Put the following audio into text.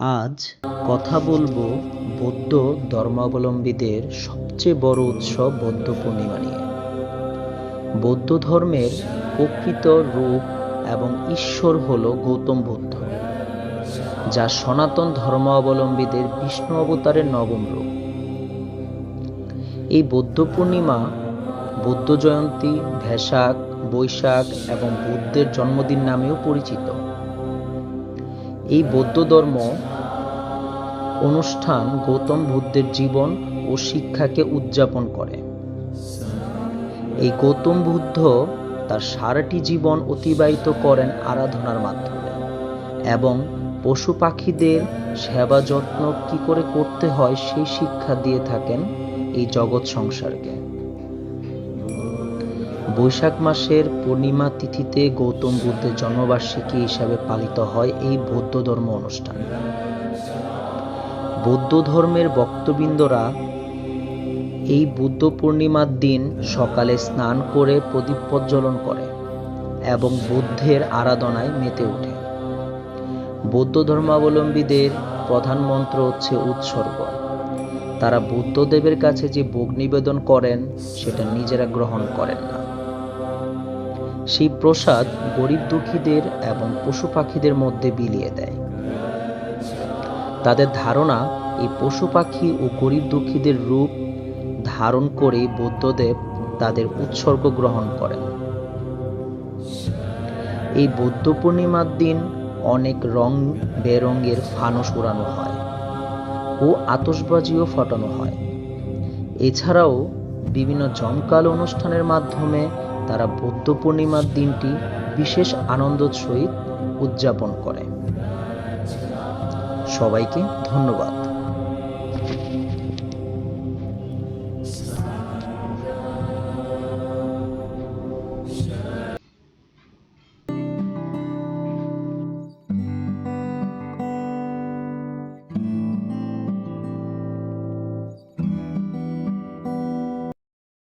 আজ কথা বলব বৌদ্ধ ধর্মাবলম্বীদের সবচেয়ে বড় উৎসব বৌদ্ধ পূর্ণিমা নিয়ে। বৌদ্ধ ধর্মের প্রকৃত রূপ এবং ঈশ্বর হল গৌতম বুদ্ধ, যা সনাতন ধর্মাবলম্বীদের বিষ্ণু অবতারের নবম রূপ। এই বৌদ্ধ পূর্ণিমা বৌদ্ধ জয়ন্তী ভেসাক বৈশাখ এবং বুদ্ধের জন্মদিন নামেও পরিচিত। এই বৌদ্ধ ধর্ম অনুষ্ঠান গৌতম বুদ্ধের জীবন ও শিক্ষাকে উদযাপন করে। এই গৌতম বুদ্ধ তার সারাটি জীবন অতিবাহিত করেন আরাধনার মাধ্যমে এবং পশু পাখিদের সেবা যত্ন কি করে করতে হয় সেই শিক্ষা দিয়ে থাকেন এই জগৎ সংসারকে। বৈশাখ মাসের পূর্ণিমা তিথিতে গৌতম বুদ্ধের জন্মবার্ষিকী হিসাবে পালিত হয় এই বৌদ্ধ ধর্ম অনুষ্ঠান। বৌদ্ধ ধর্মের ভক্তবৃন্দরা এই বুদ্ধ পূর্ণিমার দিন সকালে স্নান করে প্রদীপ প্রজ্বলন করে এবং বুদ্ধের আরাধনায় মেতে ওঠে। বৌদ্ধ ধর্মাবলম্বীদের প্রধান মন্ত্র হচ্ছে উৎসর্গ। তারা বুদ্ধদেবের কাছে যে ভোগ নিবেদন করেন, সেটা নিজেরা গ্রহণ করেন না। সেই প্রসাদ গরিব দুঃখীদের এবং পশু পাখিদের মধ্যে বিলিয়ে দেয়। তাদের ধারণা, এই পশু পাখি ও গরিব দুঃখীদের রূপ ধারণ করে বুদ্ধদেব তাদের উৎসর্গ গ্রহণ করেন। এই বৌদ্ধ পূর্ণিমার দিন অনেক রং বেরঙের ফানুস উড়ানো হয় ও আতশবাজিও ফাটানো হয়। এছাড়াও বিভিন্ন জমকাল অনুষ্ঠানের মাধ্যমে তারা বৌদ্ধ পূর্ণিমার দিনটি বিশেষ আনন্দের সহিত উদযাপন করে। সবাইকে ধন্যবাদ।